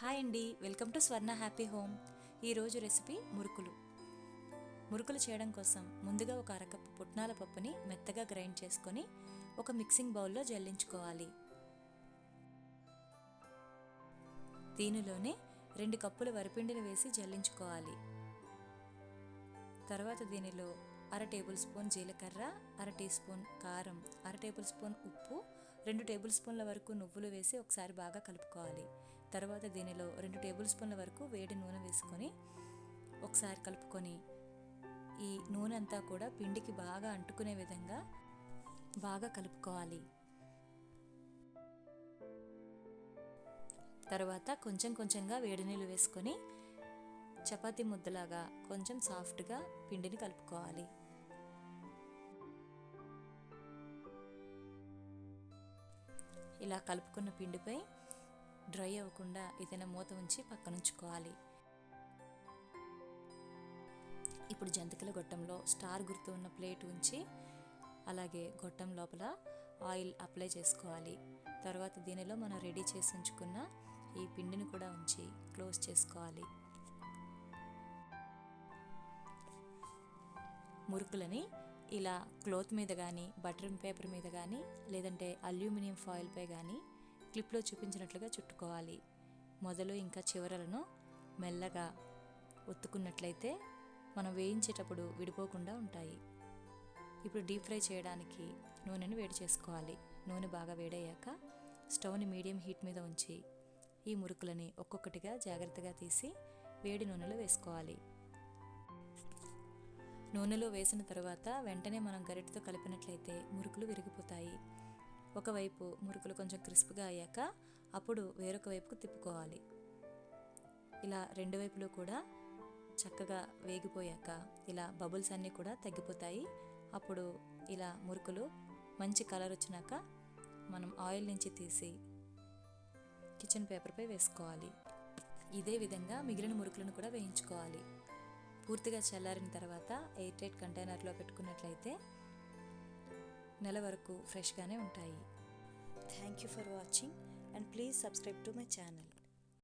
Hi అండి. Welcome to Swarna happy home. ఈరోజు recipe మురుకులు. మురుకులు చేయడం కోసం ముందుగా ఒక అరకప్పు పుట్నాల పప్పుని మెత్తగా గ్రైండ్ చేసుకొని ఒక మిక్సింగ్ బౌల్లో జల్లించుకోవాలి. దీనిలోనే రెండు కప్పుల వరిపిండిని వేసి జల్లించుకోవాలి. తర్వాత దీనిలో అర టేబుల్ స్పూన్ జీలకర్ర అర టీ స్పూన్ కారం అర టేబుల్ స్పూన్ ఉప్పు రెండు టేబుల్ స్పూన్ల వరకు నువ్వులు వేసి ఒకసారి బాగా కలుపుకోవాలి. తర్వాత దీనిలో రెండు టేబుల్ స్పూన్ల వరకు వేడి నూనె వేసుకొని ఒకసారి కలుపుకొని ఈ నూనె అంతా కూడా పిండికి బాగా అంటుకునే విధంగా బాగా కలుపుకోవాలి. తర్వాత కొంచెం కొంచెంగా వేడి నీళ్ళు వేసుకొని చపాతి ముద్దలాగా కొంచెం సాఫ్ట్గా పిండిని కలుపుకోవాలి. ఇలా కలుపుకున్న పిండిపై డ్రై అవ్వకుండా ఏదైనా మూత ఉంచి పక్కనుంచుకోవాలి. ఇప్పుడు జంతికల గొట్టంలో స్టార్ గుర్తు ఉన్న ప్లేట్ ఉంచి అలాగే గొట్టం లోపల ఆయిల్ అప్లై చేసుకోవాలి. తర్వాత దీనిలో మనం రెడీ చేసి ఉంచుకున్న ఈ పిండిని కూడా ఉంచి క్లోజ్ చేసుకోవాలి. మురుకులని ఇలా క్లోత్ మీద కానీ బటర్ పేపర్ మీద కానీ లేదంటే అల్యూమినియం ఫాయిల్పై కానీ క్లిప్లో చూపించినట్లుగా చుట్టుకోవాలి. మొదలు ఇంకా చివరలను మెల్లగా ఒత్తుకున్నట్లయితే మనం వేయించేటప్పుడు విడిపోకుండా ఉంటాయి. ఇప్పుడు డీప్ ఫ్రై చేయడానికి నూనెను వేడి చేసుకోవాలి. నూనె బాగా వేడయ్యాక స్టవ్ని మీడియం హీట్ మీద ఉంచి ఈ మురుకులని ఒక్కొక్కటిగా జాగ్రత్తగా తీసి వేడి నూనెలో వేసుకోవాలి. నూనెలో వేసిన తర్వాత వెంటనే మనం గరిటతో కలిపినట్లయితే మురుకులు విరిగిపోతాయి. ఒకవైపు మురుకులు కొంచెం క్రిస్ప్గా అయ్యాక అప్పుడు వేరొక వైపుకు తిప్పుకోవాలి. ఇలా రెండు వైపులు కూడా చక్కగా వేగిపోయాక ఇలా బబుల్స్ అన్నీ కూడా తగ్గిపోతాయి. అప్పుడు ఇలా మురుకులు మంచి కలర్ వచ్చినాక మనం ఆయిల్ నుంచి తీసి కిచెన్ పేపర్పై వేసుకోవాలి. ఇదే విధంగా మిగిలిన మురుకులను కూడా వేయించుకోవాలి. పూర్తిగా చల్లారిన తర్వాత ఎయిర్ టైట్ కంటైనర్లో పెట్టుకున్నట్లయితే నెల వరకు ఫ్రెష్గానే ఉంటాయి. Thank you for watching and please subscribe to my channel